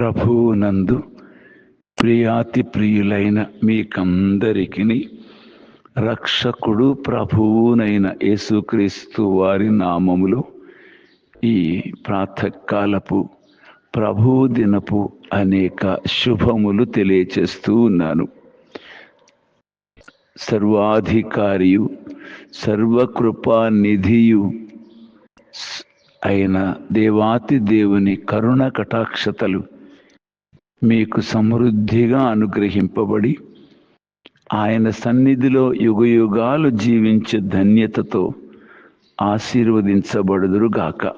ప్రభువునందు ప్రియాతి ప్రియులైన మీకందరికిని రక్షకుడు ప్రభువునైన యేసుక్రీస్తు వారి నామములో ఈ ప్రాతకాలపు ప్రభువు దినపు అనేక శుభములు తెలియచేస్తూ ఉన్నాను. సర్వాధికారియు సర్వకృపానిధియు అయిన దేవాతి దేవుని కరుణ కటాక్షతలు మీకు సమృద్ధిగా అనుగ్రహింపబడి ఆయన సన్నిధిలో యుగయుగాలు జీవించే ధన్యతతో ఆశీర్వదించబడుదురుగాక.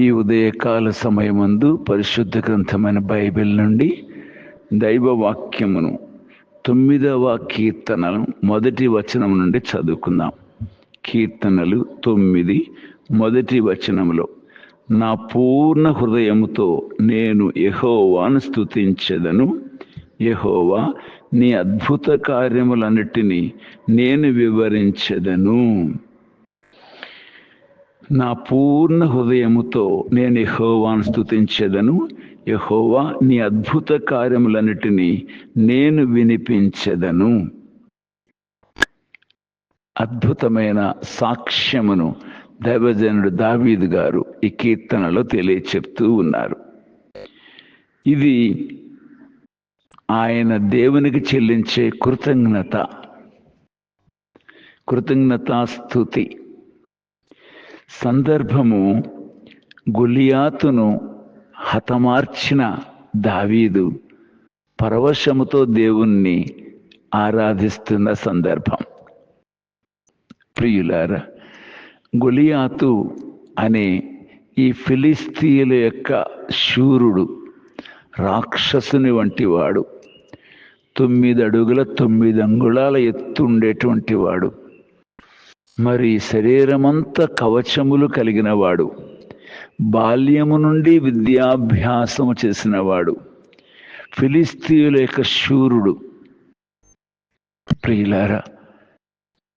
ఈ ఉదయకాల సమయమందు పరిశుద్ధ గ్రంథమైన బైబిల్ నుండి దైవ వాక్యమును తొమ్మిదవ కీర్తనలు మొదటి వచనం నుండి చదువుకుందాం. కీర్తనలు తొమ్మిది మొదటి వచనంలో నా పూర్ణ హృదయముతో నేను యహోవాను స్థుతించదను యహోవా నీ అద్భుత కార్యములన్నిటినీ నేను వివరించెదను. నా పూర్ణ హృదయముతో నేను యహోవాను స్థుతించదను యహోవా నీ అద్భుత కార్యములన్నిటినీ నేను వినిపించెదను. అద్భుతమైన సాక్ష్యమును దైవజనుడు దావీదు గారు ఈ కీర్తనలో తెలియచెప్తూ ఉన్నారు. ఇది ఆయన దేవునికి చెల్లించే కృతజ్ఞత. కృతజ్ఞతాస్థుతి సందర్భము గులియాతును హతమార్చిన దావీదు పరవశముతో దేవుణ్ణి ఆరాధిస్తున్న సందర్భం. ప్రియులారా గొలియాతు అనే ఈ ఫిలిస్తీయుల యొక్క శూరుడు రాక్షసుని వంటి వాడు. తొమ్మిది అడుగుల తొమ్మిది అంగుళాల ఎత్తు ఉండేటువంటి వాడు. మరి శరీరమంతా కవచములు కలిగిన వాడు. బాల్యము నుండి విద్యాభ్యాసము చేసినవాడు ఫిలిస్తీయుల యొక్క శూరుడు. ప్రియులారా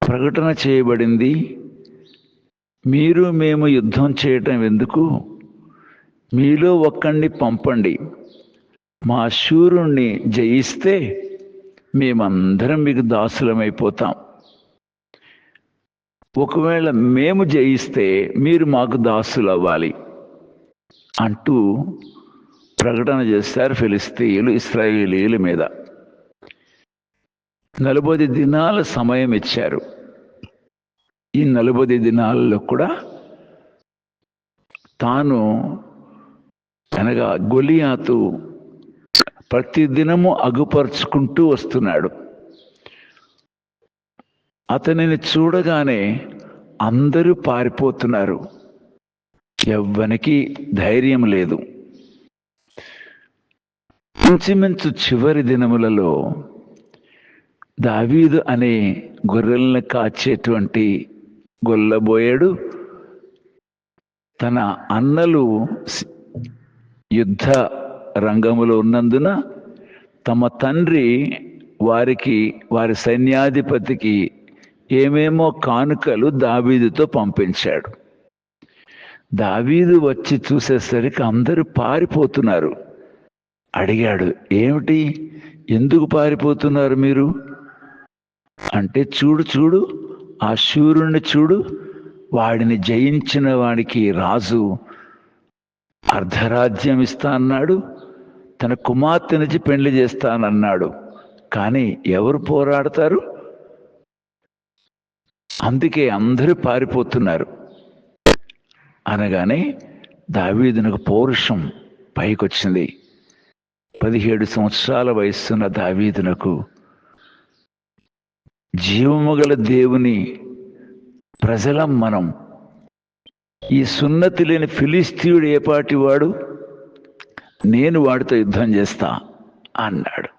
ప్రకటన చేయబడింది మీరు మేము యుద్ధం చేయటం ఎందుకు? మీలో ఒక్కడిని పంపండి. మా శూరుణ్ణి జయిస్తే మేమందరం మీకు దాసులమైపోతాం. ఒకవేళ మేము జయిస్తే మీరు మాకు దాసులు అవ్వాలి అంటూ ప్రకటన చేస్తారు ఫిలిస్తీయులు ఇస్రాయేలీల మీద. నలభై దినాల సమయం ఇచ్చారు. ఈ నలభై దినాల్లో కూడా తాను అనగా గొలియాతు ప్రతిదినము అగుపరుచుకుంటూ వస్తున్నాడు. అతనిని చూడగానే అందరూ పారిపోతున్నారు. ఎవ్వనికి ధైర్యం లేదు. ఇంచుమించు చివరి దినములలో దావీదు అనే గొర్రెలను కాచేటువంటి గొల్లబోయాడు. తన అన్నలు యుద్ధ రంగములో ఉన్నందున తమ తండ్రి వారికి వారి సైన్యాధిపతికి ఏమేమో కానుకలు దావీదుతో పంపించాడు. దావీదు వచ్చి చూసేసరికి అందరూ పారిపోతున్నారు. అడిగాడు ఏమిటి? ఎందుకు పారిపోతున్నారు మీరు? అంటే చూడు చూడు ఆ శూరుణ్ణి చూడు వాడిని జయించిన వాడికి రాజు అర్ధరాజ్యం ఇస్తా అన్నాడు తన కుమార్తెనిచ్చి పెళ్ళి చేస్తానన్నాడు కానీ ఎవరు పోరాడతారు? అందుకే అందరూ పారిపోతున్నారు. అనగానే దావీదునకు పౌరుషం పైకొచ్చింది. పదిహేడు సంవత్సరాల వయస్సున్న దావీదునకు జీవము గల దేవుని ప్రజలం మనం. ఈ సున్నతి లేని ఫిలిస్తీయుడు ఏపాటి వాడు? నేను వాడితో యుద్ధం చేస్తా అన్నాడు.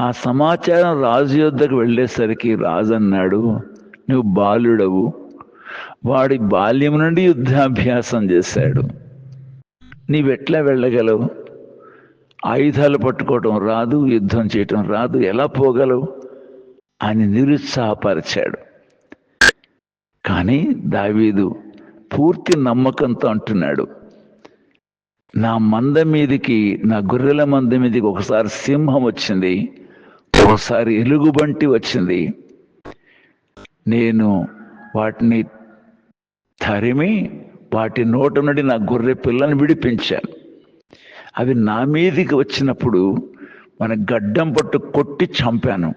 ఆ సమాచారం రాజు యొద్దకు వెళ్ళేసరికి రాజు అన్నాడు నువ్వు బాలుడవు. వాడి బాల్యం నుండి యుద్ధాభ్యాసం చేశాడు. నీవెట్లా వెళ్ళగలవు? ఆయుధాలు పట్టుకోవటం రాదు యుద్ధం చేయటం రాదు. ఎలా పోగలవు? అని నిరుత్సాహపరిచాడు. కానీ దావీదు పూర్తి నమ్మకంతో అంటున్నాడు నా మంద మీదికి నా గొర్రెల మంద మీదకి ఒకసారి సింహం వచ్చింది ఒకసారి ఎలుగుబంటి వచ్చింది. నేను వాటిని తరిమి వాటి నోట నుండి నా గొర్రె పిల్లని విడిపించాను. అవి నా మీదికి వచ్చినప్పుడు మన గడ్డం పట్టు కొట్టి చంపాను.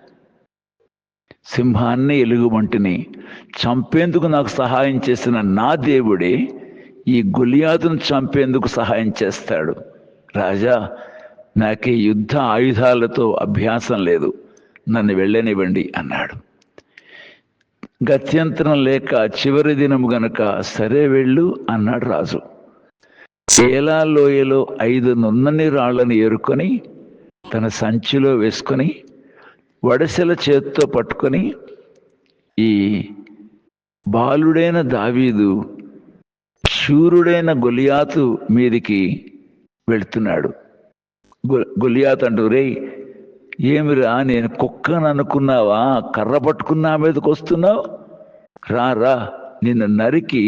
సింహాన్ని ఎలుగుబంటిని చంపేందుకు నాకు సహాయం చేసిన నా దేవుడే ఈ గులియాతును చంపేందుకు సహాయం చేస్తాడు. రాజా నాకు యుద్ధ ఆయుధాలతో అభ్యాసం లేదు. నన్ను వెళ్ళనివ్వండి అన్నాడు. గత్యంతరం లేక చివరి దినం గనుక సరే వెళ్ళు అన్నాడు రాజు. చేలా లోయలో ఐదు నున్నని రాళ్ళను ఏరుకొని తన సంచిలో వేసుకొని వడసెల చేత్తో పట్టుకొని ఈ బాలుడైన దావీదు శూరుడైన గొలియాతు మీదికి వెళ్తున్నాడు. గొలియాతు అంటూ రే ఏమిరా నేను కుక్కను అనుకున్నావా కర్ర పట్టుకున్నా మీదకి వస్తున్నావు? రా రా నిన్ను నరికి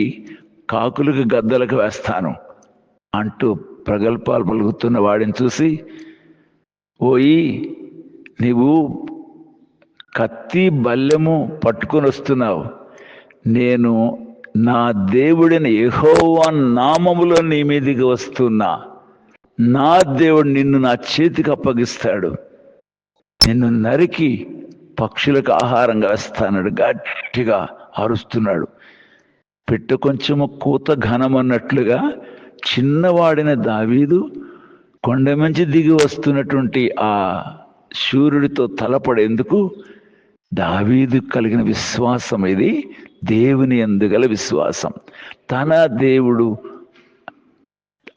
కాకులకు గద్దలకు వేస్తాను అంటూ ప్రగల్భాలు పలుకుతున్న వాడిని చూసి ఓయి నీవు కత్తి బల్లెము పట్టుకొని వస్తున్నావు. నేను నా దేవుడిన యెహోవా నామములో నీ మీదికి వస్తున్నా. నా దేవుడు నిన్ను నా చేతికి అప్పగిస్తాడు. నిన్ను నరికి పక్షులకు ఆహారంగా వేస్తాడు గట్టిగా అరుస్తున్నాడు. పెట్టు కొంచెము కూత ఘనమన్నట్లుగా చిన్నవాడిన దావీదు కొండ మంచి దిగి వస్తున్నటువంటి ఆ సూర్యుడితో తలపడేందుకు దావీదు కలిగిన విశ్వాసం ఇది దేవుని ఎందుగల విశ్వాసం. తన దేవుడు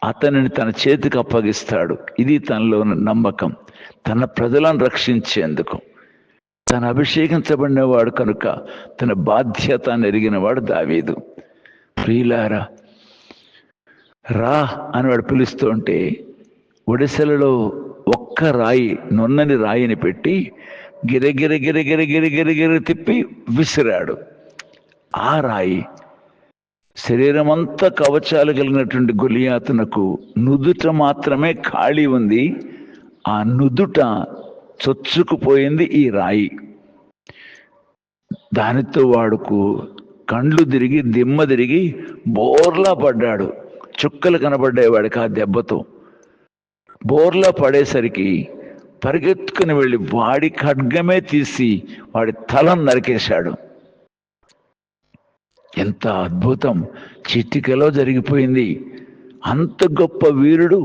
అతనిని తన చేతికి అప్పగిస్తాడు. ఇది తనలో నమ్మకం. తన ప్రజలను రక్షించేందుకు. తను అభిషేకించబడినవాడు కనుక తన బాధ్యత ఎరిగినవాడు దావీదు. ప్రియులారా రా అని వాడు పిలుస్తుంటే ఒడిశలలో ఒక్క రాయి నున్నని రాయిని పెట్టి గిరగిర తిప్పి విసిరాడు. ఆ రాయి శరీరం అంతా కవచాలు కలిగినటువంటి గొలియాతునకు నుదుట మాత్రమే ఖాళీ ఉంది. ఆ నుదుట చొచ్చుకుపోయింది ఈ రాయి. దానితో వాడుకు కండ్లు తిరిగి దిమ్మ తిరిగి బోర్లా పడ్డాడు. చుక్కలు కనబడ్డాయి వాడికి ఆ దెబ్బతో. బోర్లా పడేసరికి పరిగెత్తుకుని వెళ్ళి వాడి ఖడ్గమే తీసి వాడి తలను నరికేశాడు. ఎంత అద్భుతం! చిటికలో జరిగిపోయింది. అంత గొప్ప వీరుడు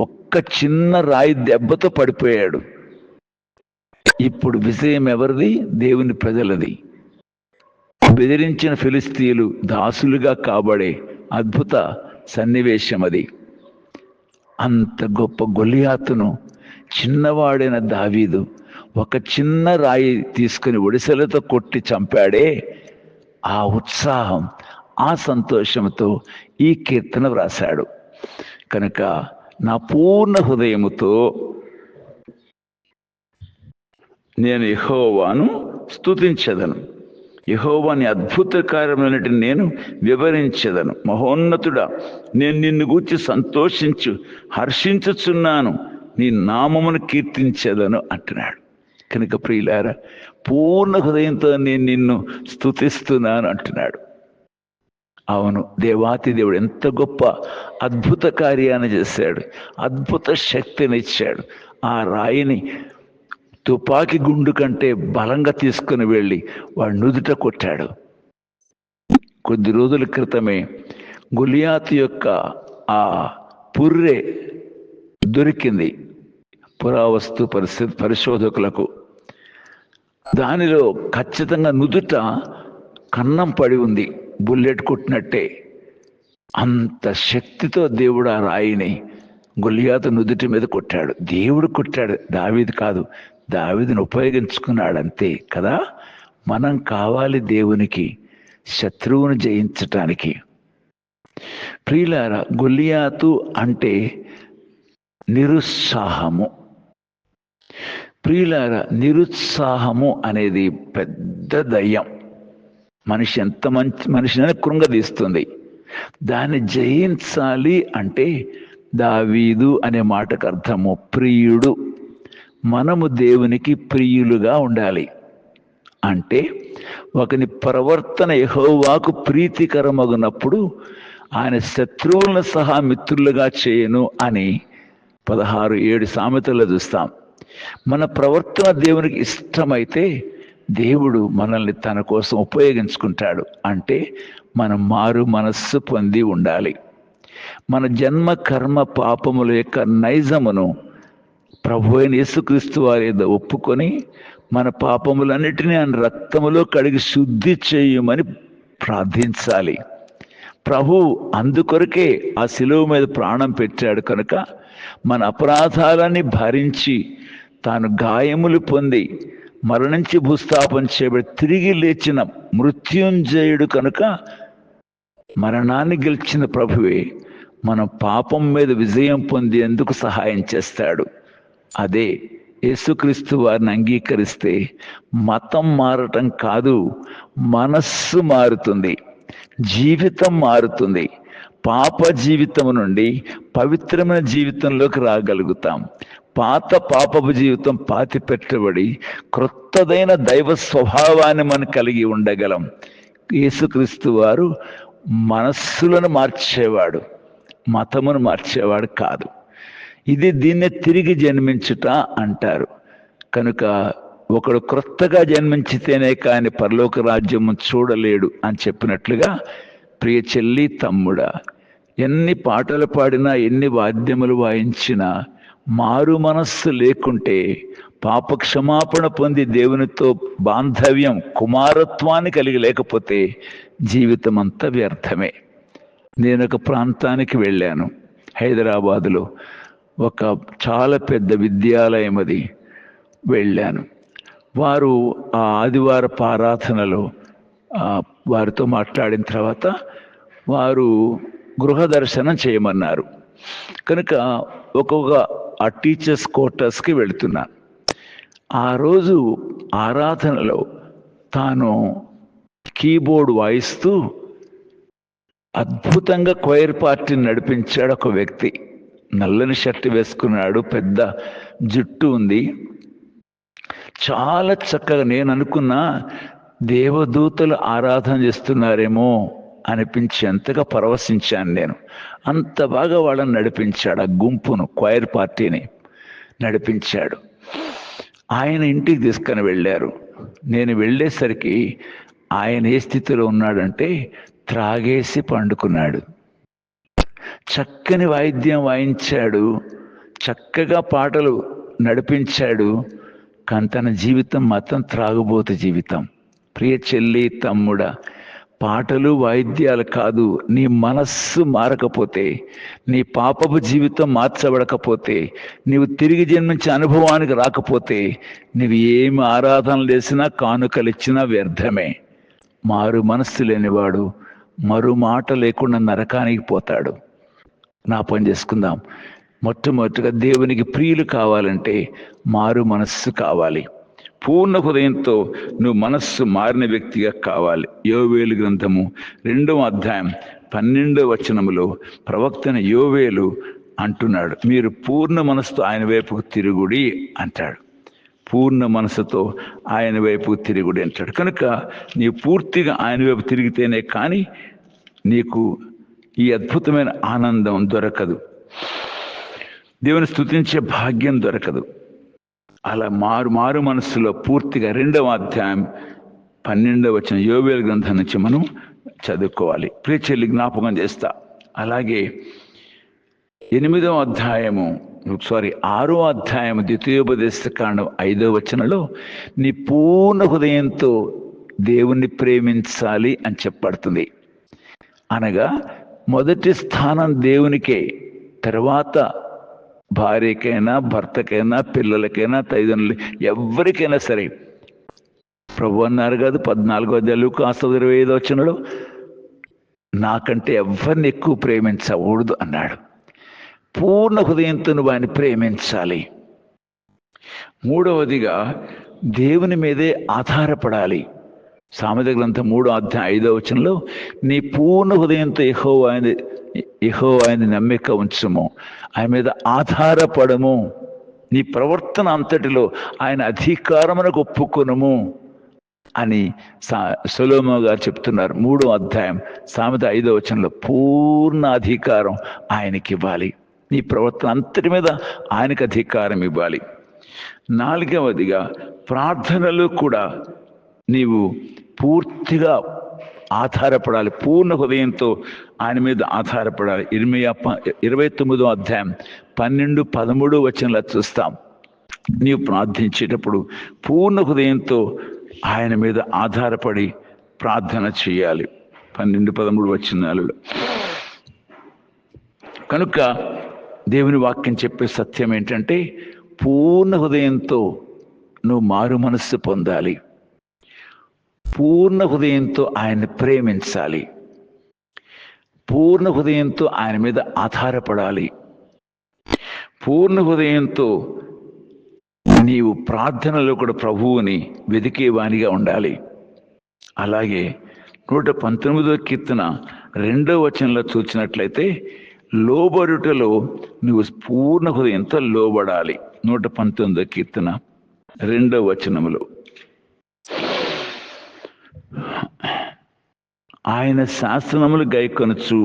ఒక్క చిన్న రాయి దెబ్బతో పడిపోయాడు. ఇప్పుడు విజయం ఎవరిది? దేవుని ప్రజలది. బెదిరించిన ఫిలిస్తీయులు దాసులుగా కాబడే అద్భుత సన్నివేశం అది అంత గొప్ప గొలియాతును చిన్నవాడైన దావీదు ఒక చిన్న రాయి తీసుకుని ఒడిసెలతో కొట్టి చంపాడే ఆ ఉత్సాహం ఆ సంతోషంతో ఈ కీర్తన వ్రాశాడు. కనుక నా పూర్ణ హృదయముతో నేను యహోవాను స్థుతించదను యహోవాని అద్భుత కార్యములన్నిటిని నేను వివరించదను. మహోన్నతుడా నేను నిన్ను గూర్చి సంతోషించు హర్షించుచున్నాను. నీ నామమును కీర్తించదను అంటున్నాడు. కనుక ప్రియులారా పూర్ణ హృదయంతో నేను నిన్ను స్తుతిస్తున్నాను అంటున్నాడు. అవును దేవాతి దేవుడు ఎంత గొప్ప అద్భుత కార్యాన్ని చేశాడు అద్భుత శక్తిని ఇచ్చాడు. ఆ రాయిని తుపాకి గుండు కంటే బలంగా తీసుకుని వెళ్ళి వాడు నుదుట కొట్టాడు. కొద్ది రోజుల క్రితమే గులియాతు యొక్క ఆ పుర్రె దొరికింది. పురావస్తు పరిస్థితి పరిశోధకులకు. దానిలో ఖచ్చితంగా నుదుట కన్నం పడి ఉంది. బుల్లెట్ కొట్టినట్టే. అంత శక్తితో దేవుడు ఆ రాయిని గొలియాతు నుదుటి మీద కొట్టాడు. దేవుడు కొట్టాడు. దావీది కాదు. దావీదిని ఉపయోగించుకున్నాడు అంతే కదా? మనం కావాలి దేవునికి శత్రువును జయించటానికి. ప్రియులారా గొలియాతు అంటే నిరుత్సాహము. ప్రియుల నిరుత్సాహము అనేది పెద్ద దయ్యం. మనిషి ఎంత మంచి మనిషిని కృంగదీస్తుంది. దాన్ని జయించాలి అంటే దావీదు అనే మాటకు అర్థము ప్రియుడు. మనము దేవునికి ప్రియులుగా ఉండాలి. అంటే ఒకని ప్రవర్తన యహోవాకు ప్రీతికరమగునప్పుడు ఆయన శత్రువులను సహా మిత్రులుగా చేయను అని పదహారు ఏడు సామెతల్లో చూస్తాం. మన ప్రవర్తన దేవునికి ఇష్టమైతే దేవుడు మనల్ని తన కోసం ఉపయోగించుకుంటాడు. అంటే మనం మారు మనస్సు పొంది ఉండాలి. మన జన్మ కర్మ పాపముల యొక్క నైజమును ప్రభు అయిన యేసుక్రీస్తు వారి ఒప్పుకొని మన పాపములన్నిటినీ ఆయన రక్తములో కడిగి శుద్ధి చేయమని ప్రార్థించాలి. ప్రభు అందుకొరకే ఆ శిలువ మీద ప్రాణం పెట్టాడు కనుక మన అపరాధాలని భరించి తాను గాయములు పొంది మరణించి భూస్థాపన చేయబడి తిరిగి లేచిన మృత్యుంజయుడు కనుక మరణాన్ని గెలిచిన ప్రభువే మన పాపం మీద విజయం పొందేందుకు సహాయం చేస్తాడు? అదే యేసుక్రీస్తు వారిని అంగీకరిస్తే మతం మారటం కాదు మనస్సు మారుతుంది జీవితం మారుతుంది. పాప జీవితం నుండి పవిత్రమైన జీవితంలోకి రాగలుగుతాం. పాత పాపపు జీవితం పాతి పెట్టబడి క్రొత్తదైన దైవ స్వభావాన్ని మనం కలిగి ఉండగలం. యేసుక్రీస్తు వారు మనస్సులను మార్చేవాడు మతమును మార్చేవాడు కాదు. ఇది దీన్ని తిరిగి జన్మించుట అంటారు. కనుక ఒకడు క్రొత్తగా జన్మించితేనే కానీ పరలోక రాజ్యము చూడలేడు అని చెప్పినట్లుగా ప్రియ చెల్లి తమ్ముడా ఎన్ని పాటలు పాడినా ఎన్ని వాద్యములు వాయించినా మారు మనస్సు లేకుంటే పాప క్షమాపణ పొంది దేవునితో బాంధవ్యం కుమారత్వాన్ని కలిగి లేకపోతే జీవితం అంతా వ్యర్థమే. నేను ఒక ప్రాంతానికి వెళ్ళాను. హైదరాబాదులో ఒక చాలా పెద్ద విద్యాలయం అది వెళ్ళాను. వారు ఆ ఆదివార ఆరాధనలో వారితో మాట్లాడిన తర్వాత వారు గృహదర్శనం చేయమన్నారు. కనుక ఒక్కొక్క ఆ టీచర్స్ క్వార్టర్స్కి వెళుతున్నాను ఆ రోజు ఆరాధనలో తాను కీబోర్డ్ వాయిస్తూ అద్భుతంగా క్వైర్ పార్టీని నడిపించాడు ఒక వ్యక్తి. నల్లని షర్ట్ వేసుకున్నాడు పెద్ద జుట్టు ఉంది. చాలా చక్కగా నేను అనుకున్నా దేవదూతలు ఆరాధన చేస్తున్నారేమో అనిపించేంతగా పరవశించాను నేను. అంత బాగా వాళ్ళని నడిపించాడు ఆ గుంపును క్వైర్ పార్టీని నడిపించాడు. ఆయన ఇంటికి తీసుకొని వెళ్ళారు. నేను వెళ్ళేసరికి ఆయన ఏ స్థితిలో ఉన్నాడంటే త్రాగేసి పండుకున్నాడు. చక్కని వాయిద్యం వాయించాడు. చక్కగా పాటలు నడిపించాడు. కానీ తన జీవితం మాత్రం త్రాగుబోతు జీవితం. ప్రియ చెల్లి తమ్ముడా పాటలు వాయిద్యాలు కాదు నీ మనస్సు మారకపోతే నీ పాపపు జీవితం మార్చబడకపోతే నీవు తిరిగి జన్మించే అనుభవానికి రాకపోతే నీవు ఏమి ఆరాధనలు చేసినా కానుకలు ఇచ్చినా వ్యర్థమే. మారు మనస్సు లేనివాడు మరు మాట లేకుండా నరకానికి పోతాడు. నా పని చేసుకుందాం. మొట్టమొదటిగా దేవునికి ప్రియులు కావాలంటే మారు మనస్సు కావాలి. పూర్ణ హృదయంతో నువ్వు మనస్సు మారిన వ్యక్తిగా కావాలి. యోవేలు గ్రంథము రెండవ అధ్యాయం పన్నెండవ వచనములో ప్రవక్తన యోవేలు అంటున్నాడు మీరు పూర్ణ మనసుతో ఆయన వైపుకు తిరుగుడి అంటాడు. పూర్ణ మనసుతో ఆయన వైపు తిరుగుడి అంటాడు. కనుక నీ పూర్తిగా ఆయన వైపు తిరిగితేనే కానీ నీకు ఈ అద్భుతమైన ఆనందం దొరకదు. దేవుని స్తుతించే భాగ్యం దొరకదు. అలా మారు మారు మనస్సులో పూర్తిగా రెండవ అధ్యాయం పన్నెండవ వచ్చిన యోవేల గ్రంథం నుంచి మనం చదువుకోవాలి. ప్రియచెల్లి జ్ఞాపకం చేస్తా. అలాగే ఎనిమిదవ అధ్యాయము సారీ ఆరో అధ్యాయం ద్వితీయోపదేశ కాండం ఐదవ వచనలో నీ పూర్ణ హృదయంతో దేవుణ్ణి ప్రేమించాలి అని చెప్పబడుతుంది. అనగా మొదటి స్థానం దేవునికే తర్వాత భార్యకైనా భర్తకైనా పిల్లలకైనా తల్లిదండ్రులు ఎవరికైనా సరే. ప్రభు అన్నారు కాదు పద్నాలుగో అధ్యాయులు కాస్త ఇరవై ఐదో వచ్చినలో నాకంటే ఎవరిని ఎక్కువ ప్రేమించకూడదు అన్నాడు. పూర్ణ హృదయంతో నువ్వు ఆయన ప్రేమించాలి. మూడవదిగా దేవుని మీదే ఆధారపడాలి. సామెత గ్రంథం మూడో అధ్యాయ ఐదో వచనంలో నీ పూర్ణ హృదయంతో ఎహో ఆయన ఇహో ఆయన నమ్మిక ఉంచము. ఆయన మీద ఆధారపడము. నీ ప్రవర్తన అంతటిలో ఆయన అధికారమునకు ఒప్పుకొనము అని సా గారు చెప్తున్నారు. మూడో అధ్యాయం సామెత ఐదో వచనంలో పూర్ణ అధికారం ఆయనకి ఇవ్వాలి నీ ప్రవర్తన అంతటి మీద ఆయనకు అధికారం ఇవ్వాలి. నాలుగవదిగా ప్రార్థనలు కూడా నీవు పూర్తిగా ఆధారపడాలి పూర్ణ హృదయంతో ఆయన మీద ఆధారపడాలి. ఇరవై ఇరవై తొమ్మిదో అధ్యాయం పన్నెండు పదమూడు వచనంలో చూస్తాం. నీవు ప్రార్థించేటప్పుడు పూర్ణ హృదయంతో ఆయన మీద ఆధారపడి ప్రార్థన చేయాలి. పన్నెండు పదమూడు వచనాలలో. కనుక దేవుని వాక్యం చెప్పే సత్యం ఏంటంటే పూర్ణ హృదయంతో నువ్వు మారు మనస్సు పొందాలి. పూర్ణ హృదయంతో ఆయన్ని ప్రేమించాలి. పూర్ణ హృదయంతో ఆయన మీద ఆధారపడాలి. పూర్ణ హృదయంతో నీవు ప్రార్థనలో కూడా ప్రభువుని వెదికేవానిగా ఉండాలి. అలాగే నూట పంతొమ్మిదో కీర్తన రెండో వచనంలో చూసినట్లయితే లోబడుటలో నువ్వు పూర్ణ హృదయంతో లోబడాలి. నూట పంతొమ్మిదో కీర్తన రెండో వచనములో ఆయన శాసనములు గైకొనచ్చు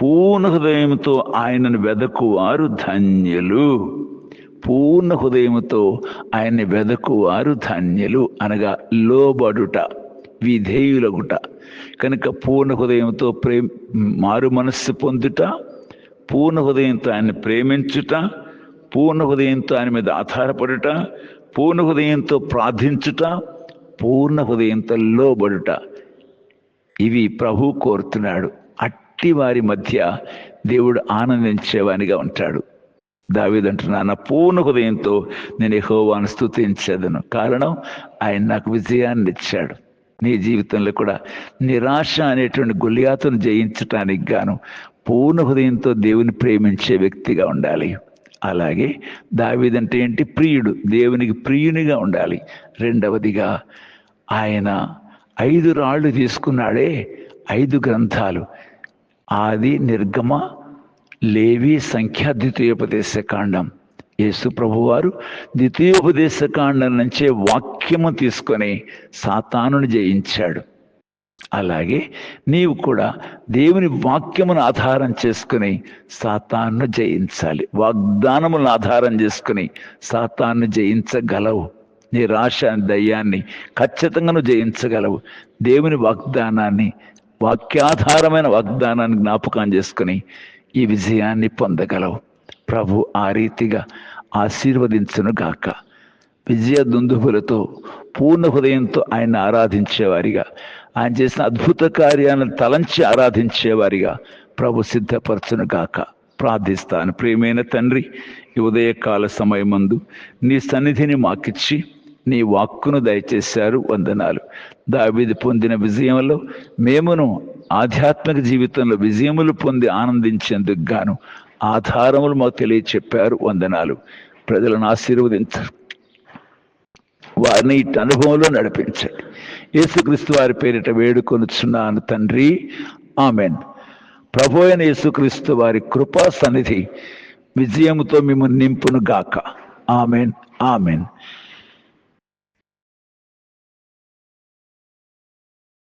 పూర్ణ హృదయంతో ఆయనను వెదకువారు ధన్యులు. పూర్ణ హృదయముతో ఆయన్ని వెదకువారు ధన్యులు అనగా లోబడుట విధేయులగుట. కనుక పూర్ణ హృదయంతో ప్రేమ మారు మనస్సు పొందుట పూర్ణ హృదయంతో ఆయన్ని ప్రేమించుట పూర్ణ హృదయంతో ఆయన మీద ఆధారపడుట పూర్ణ హృదయంతో ప్రార్థించుట పూర్ణ హృదయంతో లోబడుట ఇవి ప్రభు కోరుతున్నాడు. అట్టి వారి మధ్య దేవుడు ఆనందించేవానిగా ఉంటాడు. దావేదంటున్నా నా పూర్ణ హృదయంతో నేను ఎహోవాను స్థుతించేదను కారణం ఆయన నాకు విజయాన్ని ఇచ్చాడు. నీ జీవితంలో కూడా నిరాశ అనేటువంటి గుళ్యాతను జయించటానికి గాను పూర్ణ హృదయంతో దేవుని ప్రేమించే వ్యక్తిగా ఉండాలి. అలాగే దావీదంటే ఏంటి? ప్రియుడు. దేవునికి ప్రియునిగా ఉండాలి. రెండవదిగా ఆయన ఐదు రాళ్ళు తీసుకున్నాడే ఐదు గ్రంథాలు. ఆది నిర్గమ లేవి సంఖ్య ద్వితీయోపదేశ కాండం. యేసు ప్రభువారు ద్వితీయోపదేశ కాండం నుంచే వాక్యము తీసుకొని సాతానుని జయించాడు. అలాగే నీవు కూడా దేవుని వాక్యమును ఆధారం చేసుకుని సాతాన్ను జయించాలి. వాగ్దానములను ఆధారం చేసుకుని సాతాన్ను జయించగలవు. నీ రాశ దయ్యాన్ని ఖచ్చితంగా జయించగలవు. దేవుని వాగ్దానాన్ని వాక్యాధారమైన వాగ్దానాన్ని జ్ఞాపకం చేసుకుని ఈ విజయాన్ని పొందగలవు. ప్రభు ఆ రీతిగా ఆశీర్వదించును గాక. విజయ దుందుబులతో పూర్ణ హృదయంతో ఆయన ఆరాధించేవారిగా. ఆయన చేసిన అద్భుత కార్యాలను తలంచి ఆరాధించేవారిగా ప్రభు సిద్ధపరచును గాక. ప్రార్థిస్తాను. ప్రియమైన తండ్రి ఈ ఉదయకాల సమయమందు నీ సన్నిధిని మాకిచ్చి నీ వాక్కును దయచేశారు వందనాలు. దావిది పొందిన విజయంలో మేమును ఆధ్యాత్మిక జీవితంలో విజయములు పొంది ఆనందించేందుకు గాను ఆధారములు మాకు తెలియచెప్పారు వందనాలు. ప్రజలను ఆశీర్వదించారు వారిని ఇటు అనుభవంలో నడిపించండి. యేసుక్రీస్తు వారి పేరిట వేడుకొనుచున్నాను తండ్రి. ఆమెన్. ప్రభు అయిన యేసుక్రీస్తు వారి కృపా సన్నిధి విజయముతో మిమ్మల్ని నింపును గాక ఆమెన్. ఆమెన్.